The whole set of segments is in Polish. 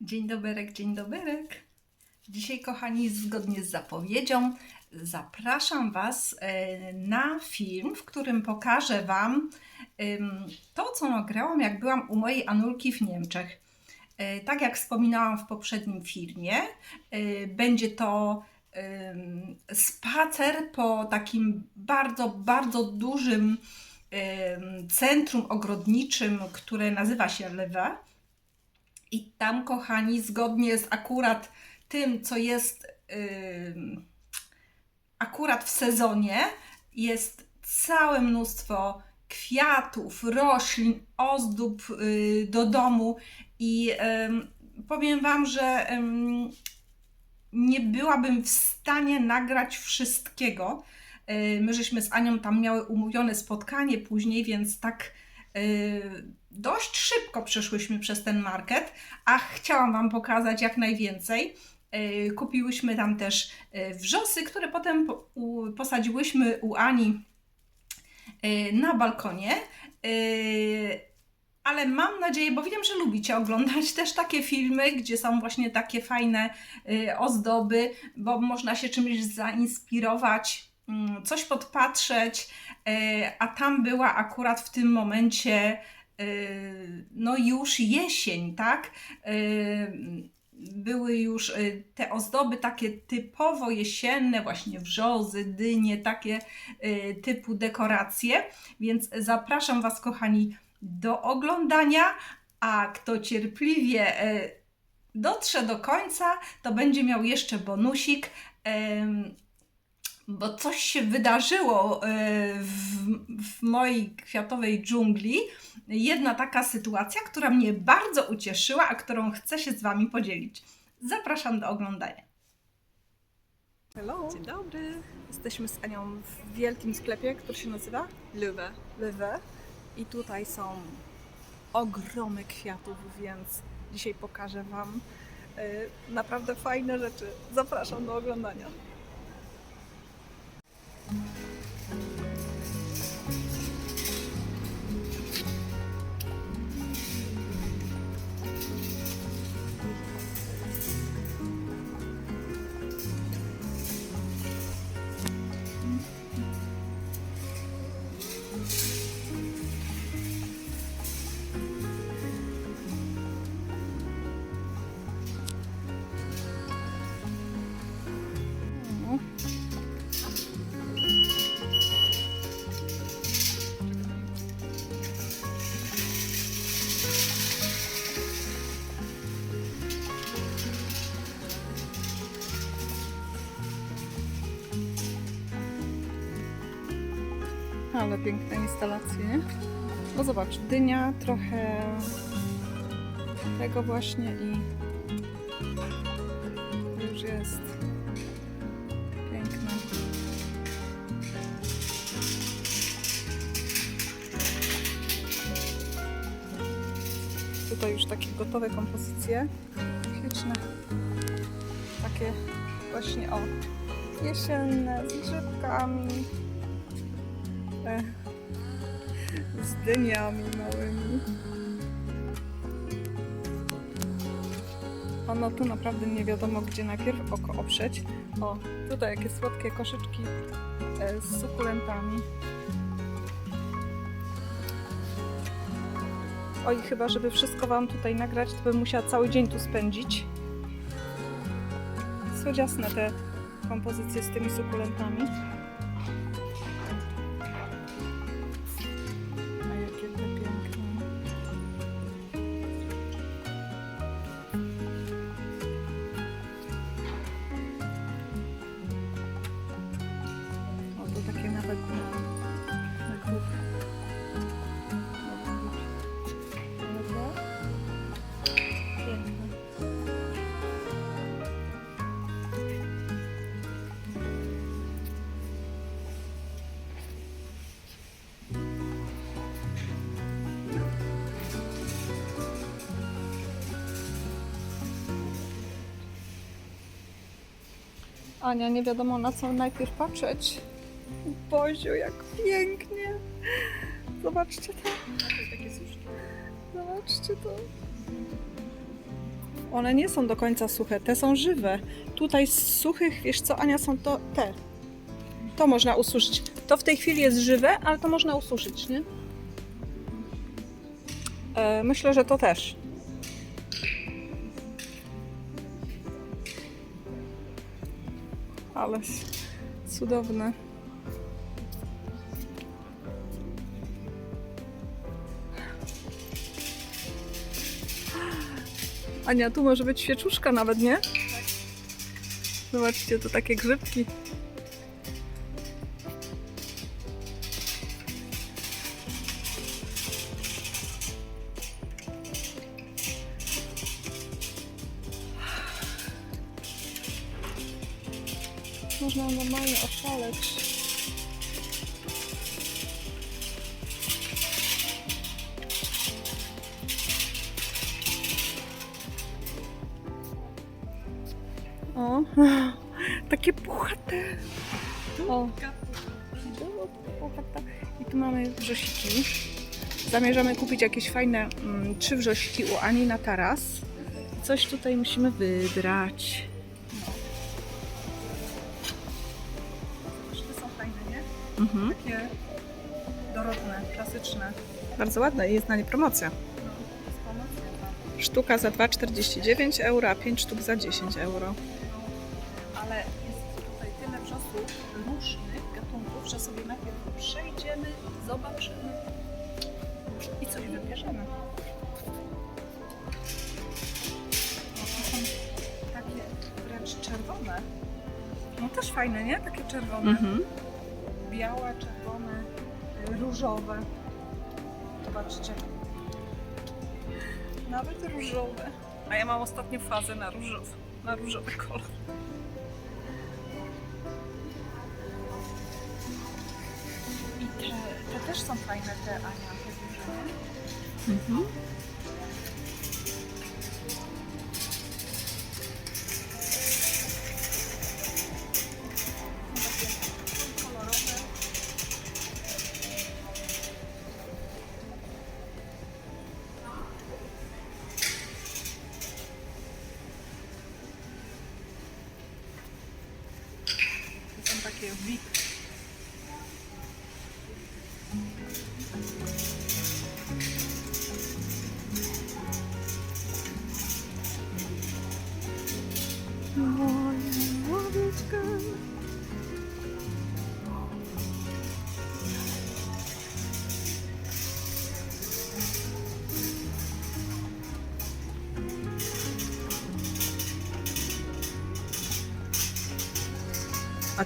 Dzień doberek, dzień doberek. Dzisiaj, kochani, zgodnie z zapowiedzią, zapraszam Was e, na film, w którym pokażę Wam to, co nagrałam, jak byłam u mojej Anulki w Niemczech. E, Tak jak wspominałam w poprzednim filmie, e, będzie to spacer po takim bardzo, bardzo dużym ym, centrum ogrodniczym, które nazywa się Lewe. I tam, kochani, zgodnie z akurat tym, co jest ym, akurat w sezonie, jest całe mnóstwo kwiatów, roślin, ozdób y, do domu. I ym, powiem Wam, że ym, nie byłabym w stanie nagrać wszystkiego. Y, My żeśmy z Anią tam miały umówione spotkanie później, więc tak dość szybko przeszłyśmy przez ten market, a chciałam Wam pokazać jak najwięcej. Y, Kupiłyśmy tam też y, wrzosy, które potem posadziłyśmy u Ani na balkonie. Ale mam nadzieję, bo wiem, że lubicie oglądać też takie filmy, gdzie są właśnie takie fajne ozdoby, bo można się czymś zainspirować, mm, coś podpatrzeć, a tam była akurat w tym momencie y, no już jesień, tak? Y, Były już te ozdoby takie typowo jesienne, właśnie wrzozy, dynie, takie typu dekoracje, więc zapraszam Was, kochani, do oglądania, a kto cierpliwie dotrze do końca, to będzie miał jeszcze bonusik. Bo coś się wydarzyło y, w, w mojej kwiatowej dżungli. Jedna taka sytuacja, która mnie bardzo ucieszyła, a którą chcę się z Wami podzielić. Zapraszam do oglądania. Hello. Dzień dobry. Jesteśmy z Anią w wielkim sklepie, który się nazywa Löwe. Lewe. I tutaj są ogromy kwiatów, więc dzisiaj pokażę Wam y, naprawdę fajne rzeczy. Zapraszam do oglądania. thank you Piękne instalacje. No zobacz, dynia, trochę tego właśnie i już jest piękne. Tutaj już takie gotowe kompozycje. Śliczne. Takie właśnie o jesienne z grzybkami. Z dyniami małymi. Ono tu naprawdę nie wiadomo, gdzie najpierw oko oprzeć. O, tutaj jakie słodkie koszyczki e, z sukulentami. Oj, chyba żeby wszystko Wam tutaj nagrać, to bym musiała cały dzień tu spędzić. Słodziasne te kompozycje z tymi sukulentami. Ania, nie wiadomo na co najpierw patrzeć. Boziu, jak pięknie. Zobaczcie to. Zobaczcie to. One nie są do końca suche, te są żywe. Tutaj z suchych, wiesz co, Ania, są to te. To można ususzyć. To w tej chwili jest żywe, ale to można ususzyć, nie? E, myślę, że to też. Ale cudowne. Ania, tu może być świeczuszka nawet, nie? Zobaczcie, to takie grzybki. O, takie puchate. O, puchata. I tu mamy wrzosiki. Zamierzamy kupić jakieś fajne mm, trzy wrzosiki u Ani na taras. Coś tutaj musimy wybrać. Te są fajne, nie? Mhm. Takie dorodne, klasyczne. Bardzo ładne i jest na nie promocja. No, pomocą. Sztuka za 2,49 euro, a 5 sztuk za 10 euro. Czerwone. Mhm. Białe, czerwone, różowe. Zobaczcie. Nawet różowe. A ja mam ostatnio fazę na różowy, na różowy kolor. I te, te też są fajne, te Ania, te? Mhm.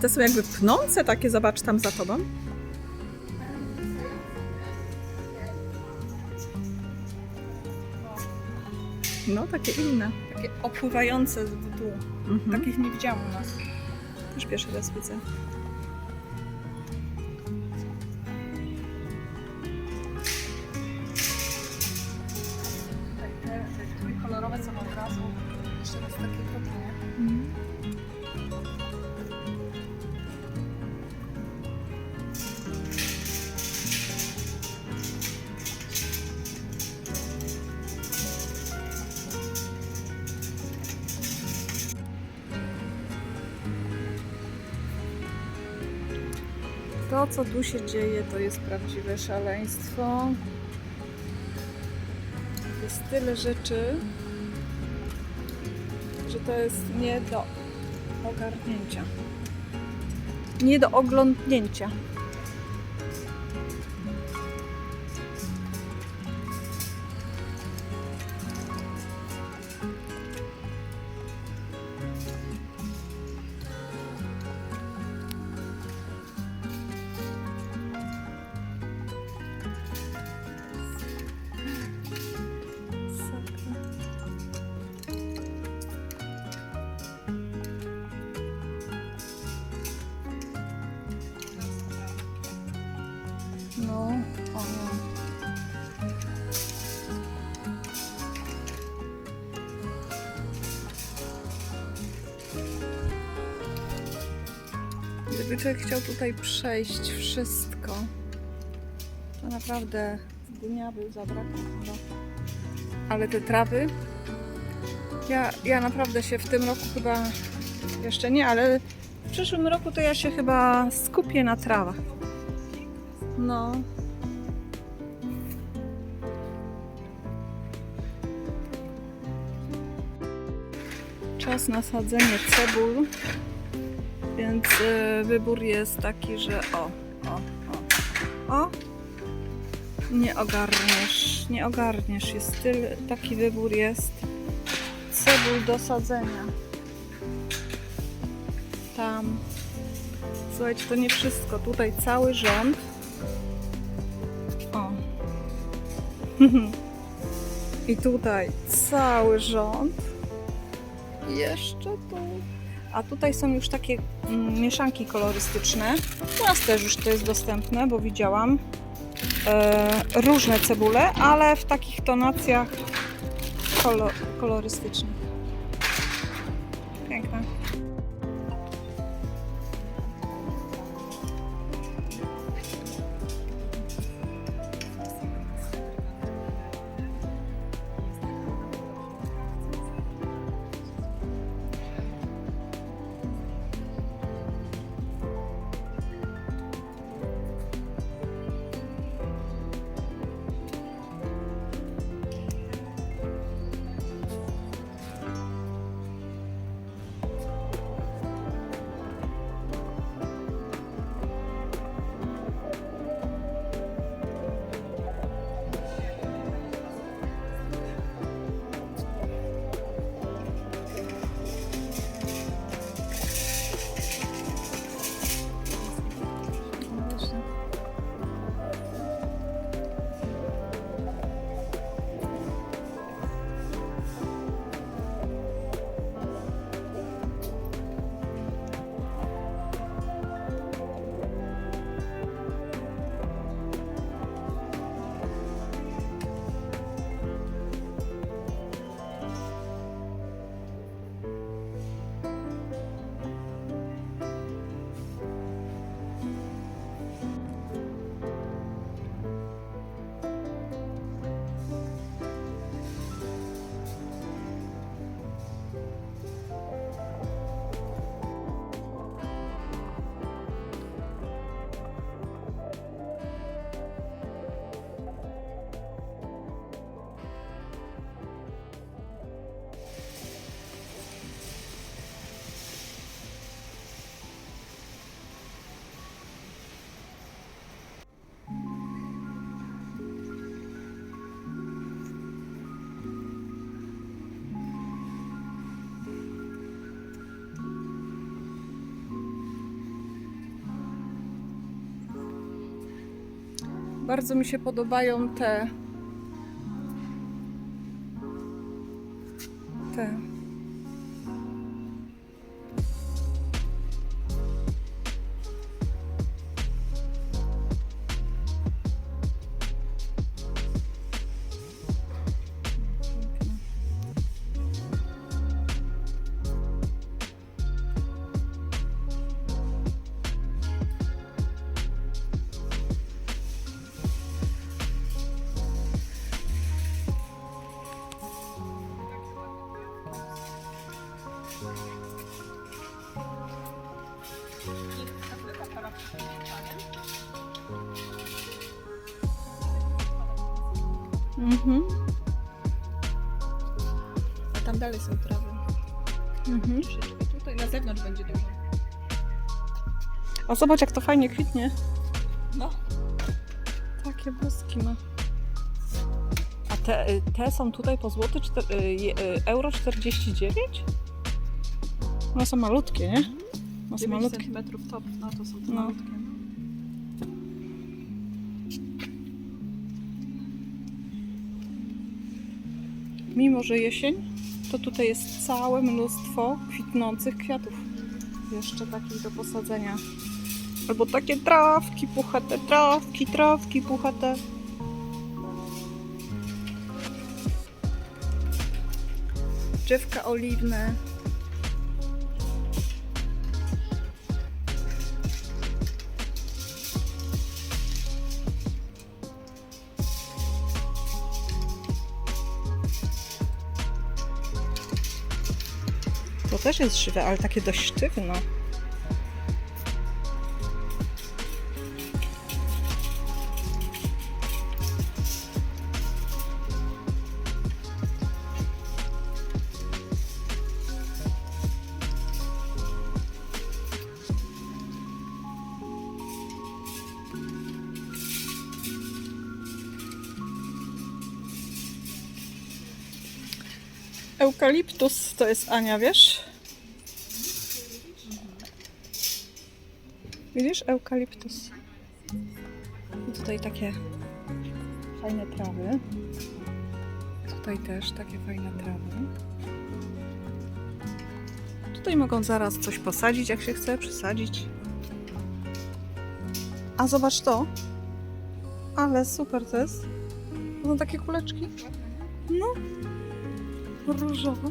Te są jakby pnące takie, zobacz tam za tobą. No, takie inne. Takie opływające w dół. Mhm. Takich nie widziałam u nas. Też pierwszy raz widzę. To, co tu się dzieje, to jest prawdziwe szaleństwo. Jest tyle rzeczy, że to jest nie do ogarnięcia. Nie do oglądnięcia. Człowiek chciał tutaj przejść wszystko, to naprawdę dnia by zabrakło. Ale te trawy Ja, ja naprawdę się w tym roku chyba jeszcze nie, ale w przyszłym roku to ja się chyba skupię na trawach. No. Czas na sadzenie cebul, więc y, wybór jest taki, że o, o, o, o, nie ogarniesz, nie ogarniesz, jest styl, taki wybór jest cebul do sadzenia. Tam. Słuchajcie, to nie wszystko. Tutaj cały rząd. O. I tutaj cały rząd. Jeszcze tu. A tutaj są już takie mm, mieszanki kolorystyczne. U nas też już to jest dostępne, bo widziałam e, różne cebule, ale w takich tonacjach kolo, kolorystycznych. Bardzo mi się podobają te. Mhm. A tam dalej są trawy. Mhm. Troszeczkę tutaj na zewnątrz będzie dużo. A zobacz, jak to fajnie kwitnie. No. Takie błyski ma. A te, y, te są tutaj po złoty czter- y, y, euro 49? One są malutkie, nie? One są 9 malutkie. centymetrów top, no to są te No. malutkie. Mimo, że jesień, to tutaj jest całe mnóstwo kwitnących kwiatów. Jeszcze takich do posadzenia. Albo takie trawki puchate, trawki, trawki puchate. Drzewka oliwne. Też jest żywe, ale takie dość sztywno. Eukaliptus to jest Ania, wiesz? Widzisz? Eukaliptus. Tutaj takie fajne trawy. Tutaj też takie fajne trawy. Tutaj mogą zaraz coś posadzić, jak się chce, przysadzić. A zobacz to. Ale super to jest. To są takie kuleczki. No, różowe.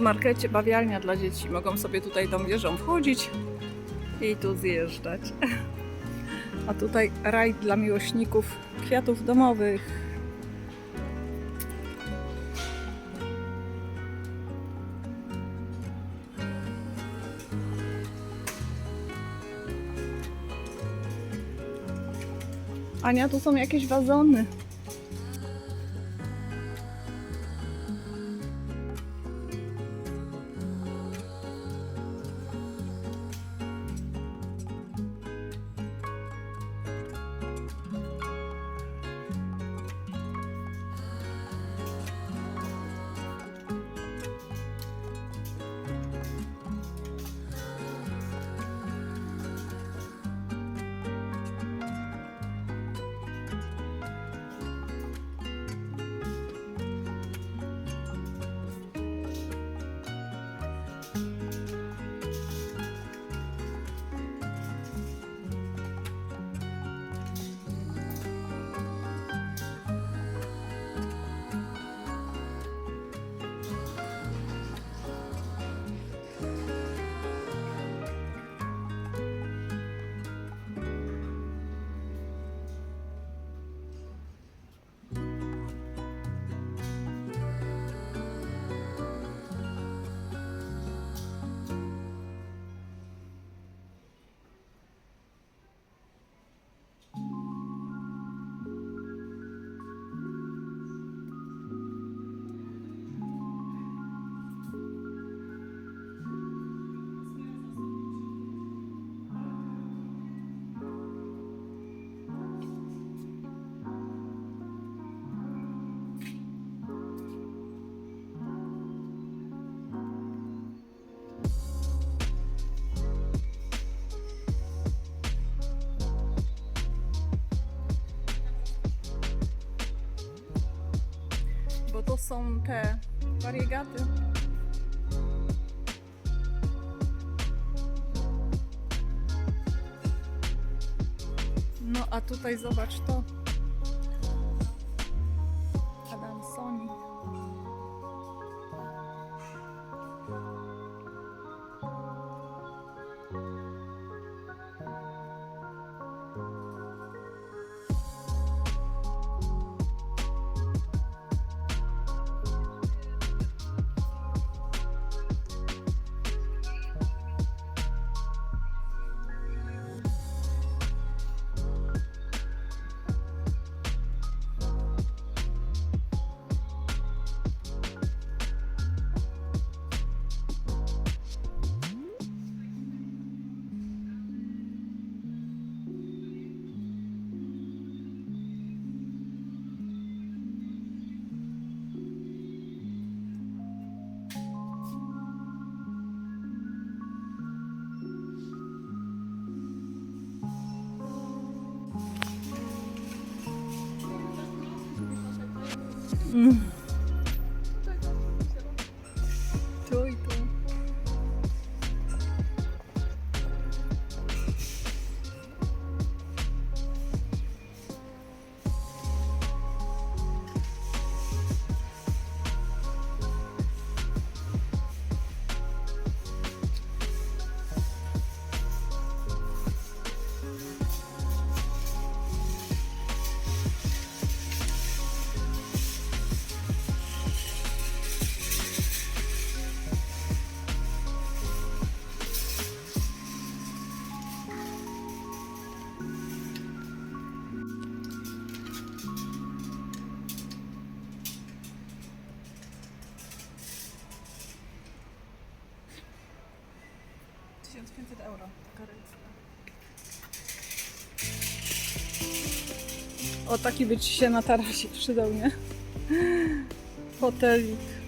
W markecie bawialnia dla dzieci. Mogą sobie tutaj tą wieżą wchodzić i tu zjeżdżać. A tutaj raj dla miłośników kwiatów domowych. Ania, tu są jakieś wazony. Są te wariegaty. No a tutaj zobacz to. Mm. 1500 euro. O, taki by ci się na tarasie przydał, nie? Fotelik.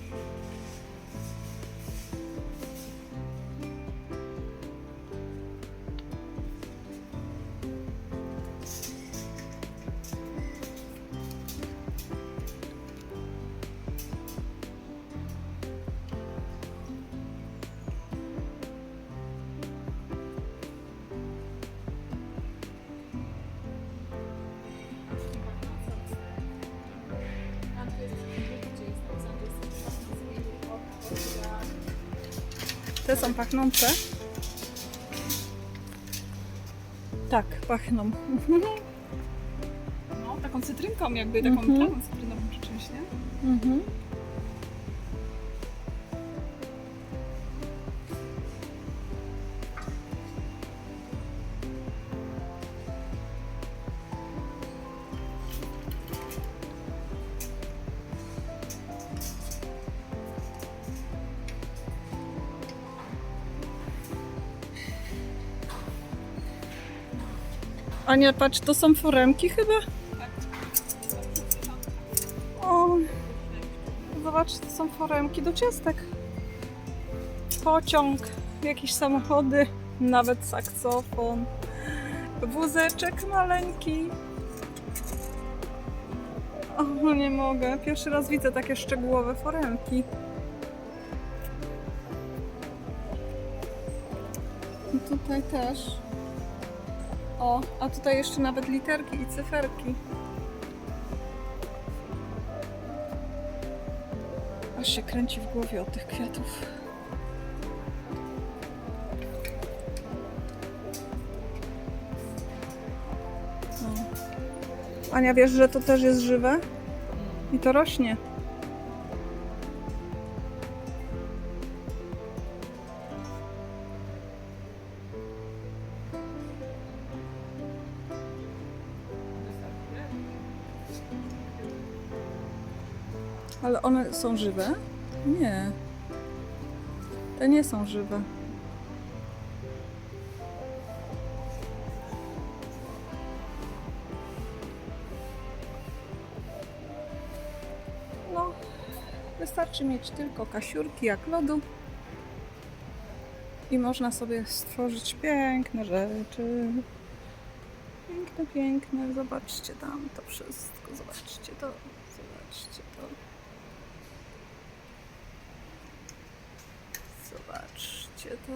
Te są pachnące? Tak, pachną. No, taką cytrynką jakby, taką Mhm. trawą cytrynową czy czymś, nie? Mhm. Ania, patrz, to są foremki chyba? O, zobacz, to są foremki do ciastek. Pociąg, jakieś samochody, nawet saksofon, wózeczek maleńki. O, no nie mogę. Pierwszy raz widzę takie szczegółowe foremki. I tutaj też. O, a tutaj jeszcze nawet literki i cyferki. Aż się kręci w głowie od tych kwiatów. O. Ania, wiesz, że to też jest żywe? I to rośnie. Są żywe? Nie. Te nie są żywe. No, wystarczy mieć tylko kasiurki jak lodu i można sobie stworzyć piękne rzeczy. Piękne, piękne. Zobaczcie tam to wszystko. Zobaczcie to. Zobaczcie to.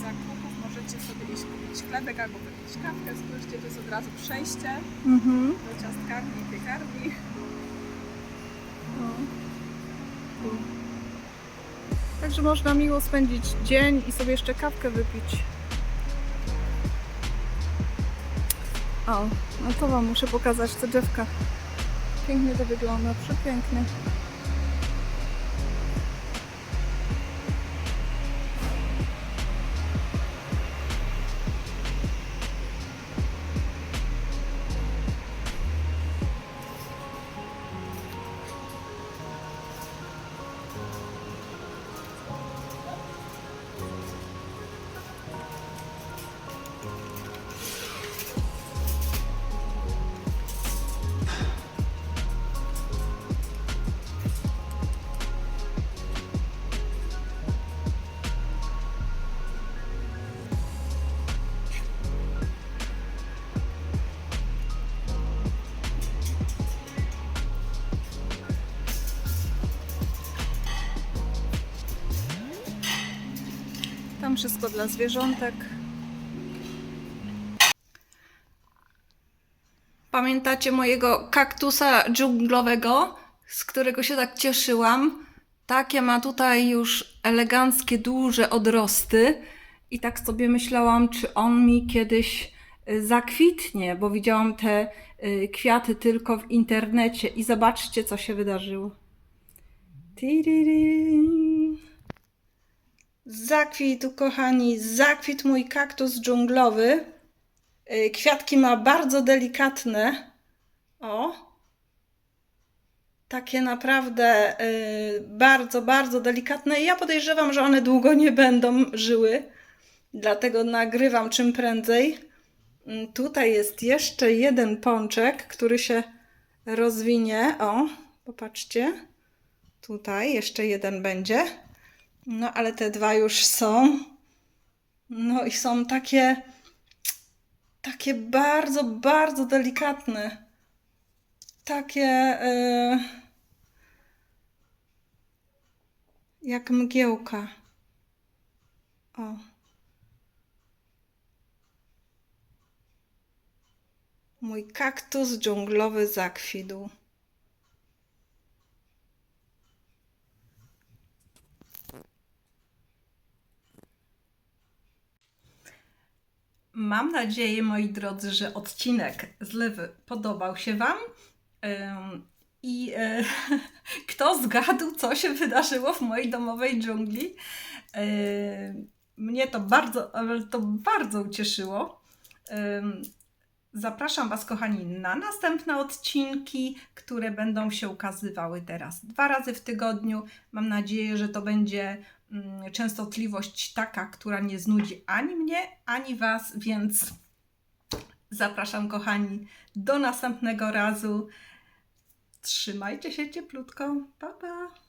Zakupów możecie sobie iść kupić chlebek albo wypić kawkę. Spójrzcie, to jest od razu przejście Mhm. do ciastkarni i piekarni. No. Także można miło spędzić dzień i sobie jeszcze kawkę wypić. O, no to Wam muszę pokazać te drzewka. Pięknie to wygląda, przepięknie. Wszystko dla zwierzątek. Pamiętacie mojego kaktusa dżunglowego, z którego się tak cieszyłam? Takie ma tutaj już eleganckie, duże odrosty. I tak sobie myślałam, czy on mi kiedyś y, zakwitnie, bo widziałam te y, kwiaty tylko w internecie. I zobaczcie, co się wydarzyło. Zakwitł, kochani, zakwitł mój kaktus dżunglowy. Y, Kwiatki ma bardzo delikatne. O. Takie naprawdę y, bardzo, bardzo delikatne. Ja podejrzewam, że one długo nie będą żyły. Dlatego nagrywam czym prędzej. Mm, Tutaj jest jeszcze jeden pączek, który się rozwinie. O, popatrzcie. Tutaj jeszcze jeden będzie. No, ale te dwa już są. No i są takie, takie bardzo, bardzo delikatne. Takie y, jak mgiełka. O. Mój kaktus dżunglowy zakwitł. Mam nadzieję, moi drodzy, że odcinek z Lewy podobał się Wam. I e, kto zgadł, co się wydarzyło w mojej domowej dżungli? Mnie to bardzo, ale to bardzo ucieszyło. Zapraszam Was, kochani, na następne odcinki, które będą się ukazywały teraz dwa razy w tygodniu. Mam nadzieję, że to będzie częstotliwość taka, która nie znudzi ani mnie, ani Was, więc zapraszam, kochani, do następnego razu. Trzymajcie się cieplutko. Pa, pa.